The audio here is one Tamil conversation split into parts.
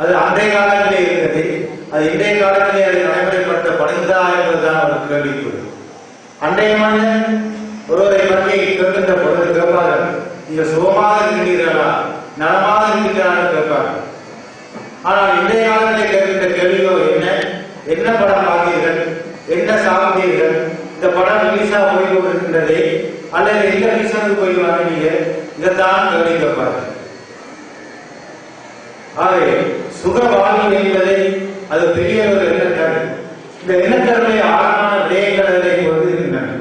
அது அன்றைய காலத்திலே இருந்தது. அது இன்றைய காலத்திலே அது நடைமுறைப்படுத்தப்படுகிறதா என்பதுதான் ஒரு கேள்விக்குறி. அன்றைய மனிதன் ஒருவரை பற்றி கேட்கின்ற பொழுது கேட்பார்கள் நீங்க சுகமாக இருக்கிறீர்களா? நலமாக இருக்கிறான்னு கேட்பார்கள். ஆனால் இன்றைய காலத்திலே கேட்கின்ற கேள்வியோ என்ன? என்ன படம் பார்த்தீர்கள்? என்ன சாப்பிட்டீர்கள்? இந்த படம் ரிலீஸா போய் கொண்டிருக்கின்றதே அல்லது எந்த ரீசனுக்கு போய் வாங்கினீங்க இதைத்தான் கேள்வி கேட்பார்கள். ஆகவே சுக என்பதை அது பெரிய ஒரு இந்த எண்ணக்கருடைய ஆழமான விடயங்களை கொண்டு இருக்கின்றன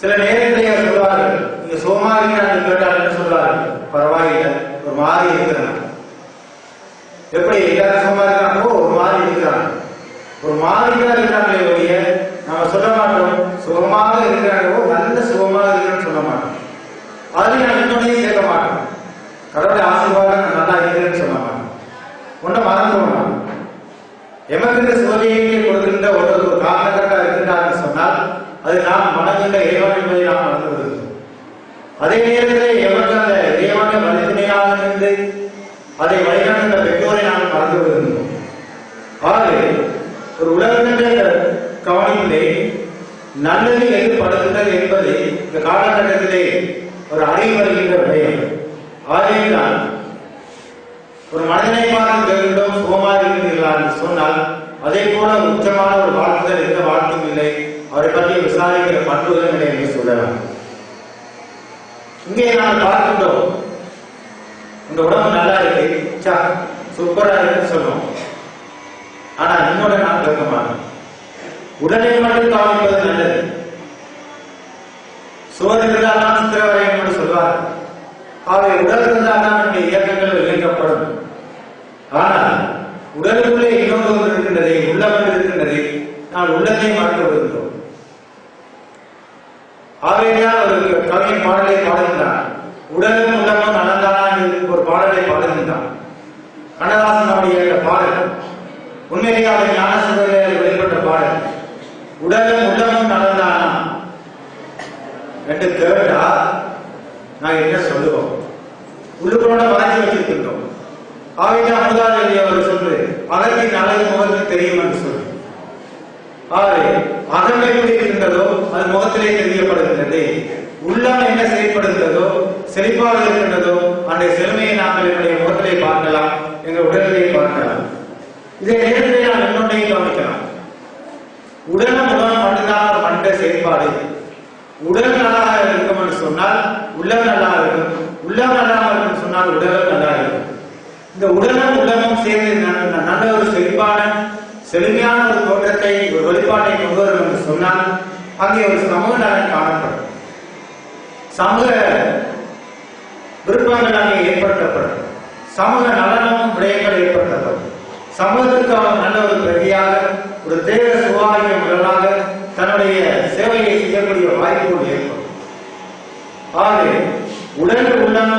சில நேரத்திலே சொல்வார்கள் நீங்க சோமா இருக்கிறான்னு கேட்டால் என்ன சொல்வார்கள்? பரவாயில்லை ஒரு மாதிரி இருக்கிறான் எப்படி எல்லாரும் சோமா இருக்காங்களோ ஒரு மாதிரி இருக்கிறாங்க. ஒரு மாதிரி தான் இருக்கிறாங்களே ஒழிய நம்ம சொல்ல மாட்டோம் சுகமாக இருக்கிறாங்களோ நல்ல சுகமாக இருக்கிறான்னு சொல்ல மாட்டோம் அதுலயும் நான் இன்னொன்னையும் சேர்க்க மாட்டோம் கடவுளுடைய ஆசீர்வாதம் நான் நல்லா இருக்கிறேன்னு சொல்ல மாட்டோம் ஒன்றை மறந்து போனோம் எமக்கு இந்த சுவதியை கொடுக்கின்ற ஒரு ஒரு காரணக்கட்டா இருக்கின்றார் சொன்னால் அது நாம் இறைவன் என்பதை நாம் அதே நேரத்தில் அந்த இறைவனை வலிமையாக இருந்து அதை வழிகாட்டுகின்ற பெற்றோரை நாம் மறந்து விடுகின்றோம் ஆகவே ஒரு உலகத்திலே கவனிப்பிலே நல்லது என்பது இந்த காலகட்டத்திலே ஒரு அறிவு வருகின்ற விடயம். ஆகையில்தான் ஒரு மனிதனை பார்த்து கேட்கின்றோம் என்று சொன்னால் அதே போல உச்சமான ஒரு வாழ்த்துதல் எந்த வாழ்த்தும் பற்றி பண்புகளை பண்புகள் என்று சொல்லலாம். இங்கே நாம் பார்க்கின்றோம். இந்த உடம்பு நல்லா இருக்கு. சா சூப்பரா இருக்குன்னு சொல்லுவோம் ஆனா இன்னொரு நான் கேட்க மாட்டேன் உடலை மட்டும் காமிப்பது நல்லது. சுவர் சித்திரவரையம் என்று சொல்வார் அவை உடல் தான் நம்முடைய இயக்கங்கள் இயக்கப்படும் ஆனால் உடலுக்குள்ளே இன்னொரு ஒன்று இருக்கின்றதே உள்ளம் ஒன்று நான் உள்ளத்தை மறந்து விடுகின்றோம் பாடலை பாடுகின்றான். உடலும் உள்ளமும் நலந்தானா என்று ஒரு பாடலை பாடுகின்றான். கண்ணதாசன் அவருடைய இந்த பாடல் உண்மையிலேயே அவர் ஞான வெளிப்பட்ட பாடல். உடலும் உள்ளமும் நடந்தானா என்று கேட்டா நான் என்ன சொல்லுவோம்? உள்ளுக்குள்ள வரைஞ்சி வச்சிருக்கின்றோம். ஆகிய அமுதால் அவர் சொல்லு அகத்தின் அழகு முகத்தில் தெரியும் என்று சொல்லு. ஆகவே அகம் எப்படி இருக்கின்றதோ அது முகத்திலே தெரியப்படுகின்றது. உள்ளம் என்ன செயல்படுகிறதோ செழிப்பாக இருக்கின்றதோ அந்த செழுமையை நாங்கள் என்னுடைய முகத்திலே பார்க்கலாம் எங்கள் உடலிலே பார்க்கலாம். இதை நேரத்திலே நாம் இன்னொன்றையும் கவனிக்கலாம். உடல் மூலம் மட்டும்தான் ஒரு மனித செயல்பாடு. உடல் நல்லாக இருக்கும் என்று சொன்னால் உள்ளம் நல்லா இருக்கும். உள்ளம் நல்லா இருக்கும் சொன்னால் உடல் நல்லா இருக்கும். இந்த உடலும் உள்ளமும் சேர்ந்து நல்ல ஒரு செழிப்பான செழுமையான ஒரு தோற்றத்தை ஒரு வெளிப்பாட்டை கொண்டு வரும் என்று சொன்னால் அங்கே ஒரு சமூக நலன் காணப்படும். சமூக விருப்பங்கள் அங்கே ஏற்படுத்தப்படும். சமூக நலனும் விடயங்கள் ஏற்படுத்தப்படும். சமூகத்திற்கு நல்ல ஒரு பிரதியாக ஒரு தேவ சுகாதார முதலாக தன்னுடைய சேவையை செய்யக்கூடிய வாய்ப்புகள் ஏற்படும். ஆகவே உடல் உள்ளம்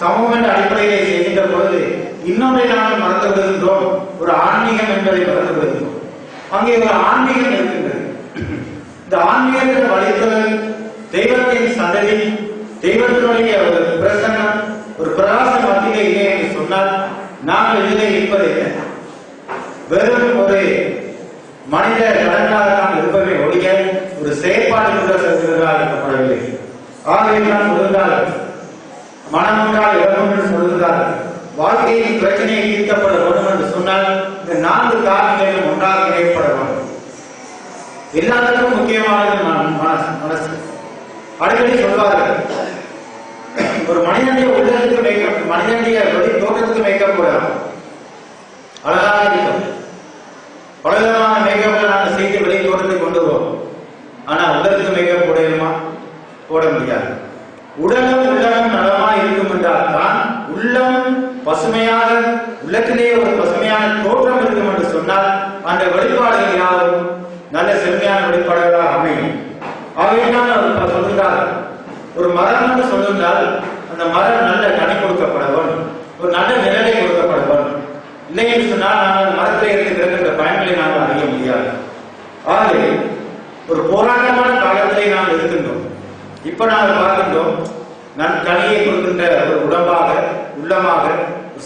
சமூக என்ற அடிப்படையிலே செய்கின்ற பொழுது இன்னொன்றை நாங்கள் மறந்து விடுகின்றோம் ஒரு ஆன்மீகம் என்பதை மறந்து விடுகின்றோம் அங்கே ஒரு ஆன்மீகம் இருக்கின்றது. இந்த ஆன்மீகத்தின் வழித்தல் தெய்வத்தின் சந்ததி தெய்வத்தினுடைய ஒரு பிரசன்னம் ஒரு பிரகாச மத்தியிலே இல்லை என்று சொன்னால் நாங்கள் இதிலே இருப்பது வெறும் ஒரு மனித கடனாக நாம் இருப்பதை ஒழிய ஒரு செயற்பாடு கூட செல்கிறதா இருக்கப்படவில்லை ஆகவே நான் சொல்கிறார் மனம் ஒன்றால் இடம் என்று சொல்கிறார் வாழ்க்கையின் பிரச்சனையை தீர்க்கப்பட வேண்டும் என்று சொன்னால் இந்த நான்கு காரணங்களும் ஒன்றாக இணைப்பட வேண்டும். எல்லாத்துக்கும் முக்கியமான அடிக்கடி சொல்வார்கள். ஒரு மனிதனுடைய உள்ளத்துக்கு மேக்கப் மனிதனுடைய வெளி தோற்றத்துக்கு மேக்கப் போடலாம் அழகாக இருக்கும். பலவிதமான மேக்கப்ல நாங்கள் செய்து வெளி தோற்றத்தை கொண்டு போவோம் ஆனா உடலுக்கு மேக்கப் போடணுமா போட முடியாது. உடலும் உள்ளமும் நலமா இருக்கும் என்றால் தான் உள்ளம் பசுமையாக உள்ளத்திலேயே ஒரு பசுமையான தோற்றம் இருக்கும் என்று சொன்னால் அந்த வெளிப்பாடுகள் யாரும் நல்ல செம்மையான வெளிப்பாடுகளாக அமையும். ஆகவே தான் சொல்கிறார் ஒரு மரம் என்று சொல்லுங்கள் அந்த மரம் நல்ல கனி கொடுக்கப்படவன் ஒரு நல்ல நிழலை கொடுக்கப்பட இல்லை என்று சொன்னால் நாங்கள் மரத்தில் இருக்கிற பயன்களை நாங்கள் அறிய முடியாது. ஆகவே ஒரு போராட்டமான காலத்திலே நாம் இருக்கின்றோம். இப்ப நாங்கள் பார்க்கின்றோம் நன் கனியை கொடுக்கின்ற ஒரு உடம்பாக உள்ளமாக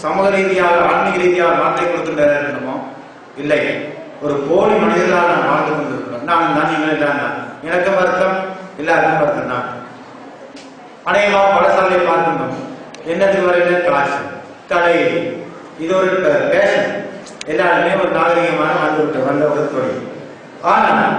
சமூக ரீதியாக ஆன்மீக ரீதியாக வார்த்தை கொடுக்கின்றமோ இல்லை ஒரு போலி மனிதர்களாக நான் வாழ்ந்து கொண்டிருக்கிறோம். நான் தான் நீங்கள் தான் நான். எனக்கு வருத்தம் எல்லாருக்கும் வருத்தம் தான் அநேகமாக படசாலை பார்க்கணும். என்னது வரையில? காசு. தலை இது ஒரு பேஷன் எல்லாருமே ஒரு நாகரிகமான வந்து விட்ட வந்த ஒரு தொழில். ஆனால்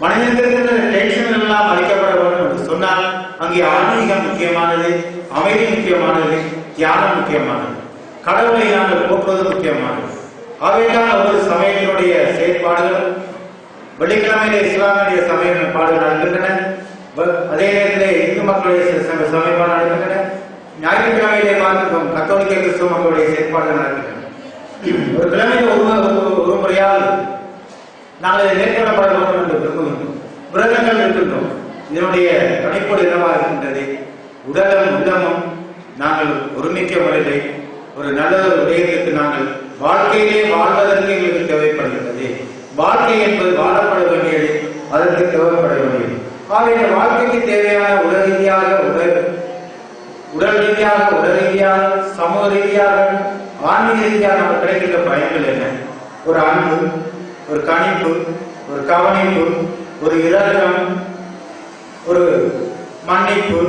மனிதர்களுக்கு டென்ஷன் எல்லாம் அளிக்கப்பட வேண்டும் என்று சொன்னால் அங்கே ஆன்மீகம் முக்கியமானது அமைதி முக்கியமானது தியானம் முக்கியமானது. கடவுளை நாங்கள் போக்குவது முக்கியமானது. அவைதான் ஒரு சமயத்தினுடைய செயற்பாடுகள் வெள்ளிக்கிழமையில இஸ்லாமிய சமயப்பாடுகள் நடக்கின்றன வ- அதே நேரத்திலே இந்து மக்களுடைய ச- சமயப்பாடு நடக்கின்றன ஞாயிற்றுக்கிழமையிலே பார்க்கிறோம் கத்தோலிக்க கிறிஸ்துவ மக்களுடைய செயற்பாடுகள் நடக்கின்றன. ஒரு கிழமையில ஒரு ஒரு- முறையால் நாங்கள் இதை மேற்கொள்ளப்பட வேண்டும் என்று விரும்புகின்றோம் விரதங்கள் இருக்கின்றோம். இதனுடைய கணிப்போடு என்னவாக இருக்கின்றது? உடலும் உள்ளமும் நாங்கள் ஒருமிக்க முறையிலே ஒரு நல்ல ஒரு விடயத்திற்கு நாங்கள் வாழ்க்கையிலே வாழ்வதற்கு எங்களுக்கு தேவைப்படுகிறது வாழ்க்கை என்பது வாழப்பட வேண்டியது அதற்கு தேவைப்பட வேண்டியது. ஆக இந்த வாழ்க்கைக்கு தேவையான உடல் ரீதியாக உடல் உடல் ரீதியாக உடல் ரீதியாக சமூக ரீதியாக ஆன்மீக ரீதியாக நமக்கு கிடைக்கின்ற பயன்கள் என்ன? ஒரு அன்பு ஒரு கணிப்பு ஒரு கவனிப்பு ஒரு இலக்கம் ஒரு மன்னிப்பு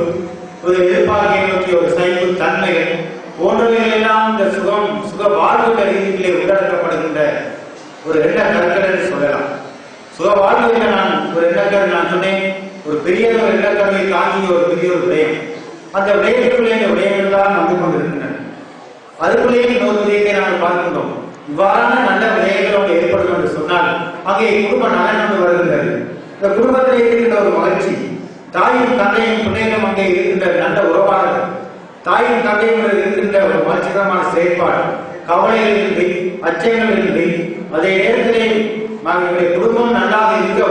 ஒரு எதிர்பார்ப்பை நோக்கிய ஒரு சைப்பு தன்மைகள் போன்றவைகள் எல்லாம் இந்த சுகம் சுக வாழ்வுள்ள ரீதியிலே உள்ளடக்கப்படுகின்ற ஒரு எண்ண கருக்கள் சொல்லலாம். சுக வாழ்வுல நான் ஒரு எண்ணக்கரு நான் சொன்னேன். ஒரு பெரிய ஒரு எண்ணக்கருவை தாங்கிய ஒரு பெரிய ஒரு விடயம் அந்த விடயத்துக்குள்ளே இந்த விடயங்கள் தான் வந்து கொண்டிருக்கின்றன. அதுக்குள்ளேயே இன்னொரு விடயத்தை நாங்கள் பார்க்கின்றோம். இவ்வாறான நல்ல விடயங்கள் அவங்க ஏற்படும் என்று சொன்னால் அங்கே குடும்ப நலன் என்று வருகின்றது. இந்த குடும்பத்தில் இருக்கின்ற ஒரு மகிழ்ச்சி தாயும் தந்தையும் பிள்ளைகளும் அங்கே இருக்கின்ற நல்ல உறவாளர்கள் தாயும் தந்தையும் இருக்கின்ற ஒரு மகிழ்ச்சிகரமான செயற்பாடு கவலைகள் இல்லை அச்சங்கள் இல்லை அதே நேரத்திலே நாங்கள் எங்களுடைய குடும்பம் நன்றாக இருக்க